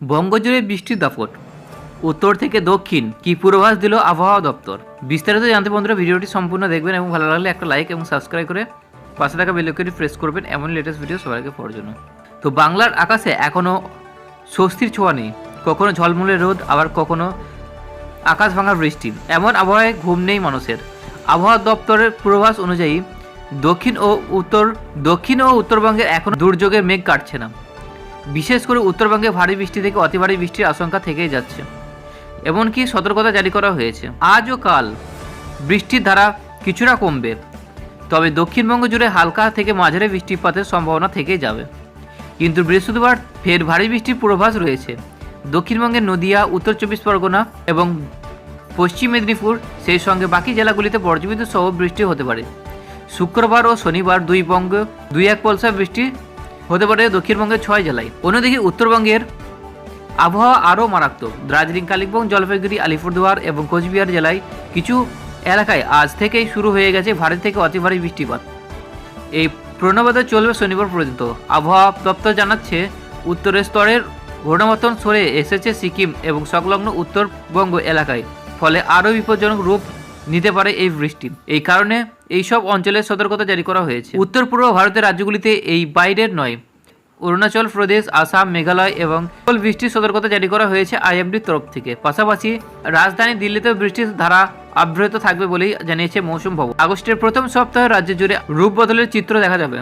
বঙ্গজুড়ে বৃষ্টির দাপট। উত্তর থেকে দক্ষিণ কি পূর্বাভাস দিল আবহাওয়া দপ্তর? বিস্তারিত জানতে বন্ধুরা ভিডিওটি সম্পূর্ণ দেখবেন এবং ভালো লাগলে একটা লাইক এবং সাবস্ক্রাইব করে পাশে থাকা বেলকটি প্রেস করবেন এমন লেটেস্ট ভিডিও আগে পাওয়ার জন্য। তো বাংলার আকাশে এখনও স্বস্তির ছোঁয়া নেই। কখনো ঝলমলে রোদ, আবার কখনো আকাশ ভাঙা বৃষ্টি। এমন আবহাওয়ায় ঘুম নেই মানুষের। আবহাওয়া দপ্তরের পূর্বাভাস অনুযায়ী দক্ষিণ ও উত্তর দক্ষিণ ও উত্তরবঙ্গের এখনও দুর্যোগের মেঘ কাটছে না। বিশেষ করে উত্তরবঙ্গে ভারী বৃষ্টি থেকে অতি ভারী বৃষ্টির আশঙ্কা থেকেই যাচ্ছে। এমনকি সতর্কতা জারি করা হয়েছে। আজ ও কাল বৃষ্টির ধারা কিছুটা কমবে, তবে দক্ষিণবঙ্গ জুড়ে হালকা থেকে মাঝারি বৃষ্টিপাতের সম্ভাবনা থেকেই যাবে। কিন্তু বৃহস্পতিবার ফের ভারী বৃষ্টির পূর্বাভাস রয়েছে। দক্ষিণবঙ্গের নদিয়া, উত্তর চব্বিশ পরগনা এবং পশ্চিম মেদিনীপুর, সেই সঙ্গে বাকি জেলাগুলিতে বজ্রবিদ্যুৎ সহ বৃষ্টি হতে পারে। শুক্রবার ও শনিবার দুই বঙ্গ, দুই এক পলসা বৃষ্টি হতে পারে দক্ষিণবঙ্গের ছয় জেলায়। অন্যদিকে উত্তরবঙ্গের আবহাওয়া আরও মারাত্মক। দার্জিলিং, কালিম্পং, জলপাইগুড়ি, আলিপুরদুয়ার এবং কোচবিহার জেলায় কিছু এলাকায় আজ থেকেই শুরু হয়ে গেছে ভারী থেকে অতি ভারী বৃষ্টিপাত। এই প্রণবাদে চলবে শনিবার পর্যন্ত। আবহাওয়া দপ্তর জানাচ্ছে, উত্তরের স্তরের ঘূর্ণাবর্তন সরে এসেছে সিকিম এবং সংলগ্ন উত্তরবঙ্গ এলাকায়। ফলে আরও বিপজ্জনক রূপ নিতে পারে এই বৃষ্টি। এই কারণে এই সব অঞ্চলে সতর্কতা জারি করা হয়েছে। উত্তর পূর্ব ভারতের রাজ্যগুলিতে এই বাইরের নয়, অরুণাচল প্রদেশ, আসাম, মেঘালয় এবং বৃষ্টির সতর্কতা জারি করা হয়েছে আইএমডির তরফ থেকে। পাশাপাশি রাজধানী দিল্লিতেও বৃষ্টির ধারা অব্যাহত থাকবে বলেই জানিয়েছে মৌসুম ভবন। আগস্টের প্রথম সপ্তাহে রাজ্য জুড়ে রূপ বদলের চিত্র দেখা যাবে।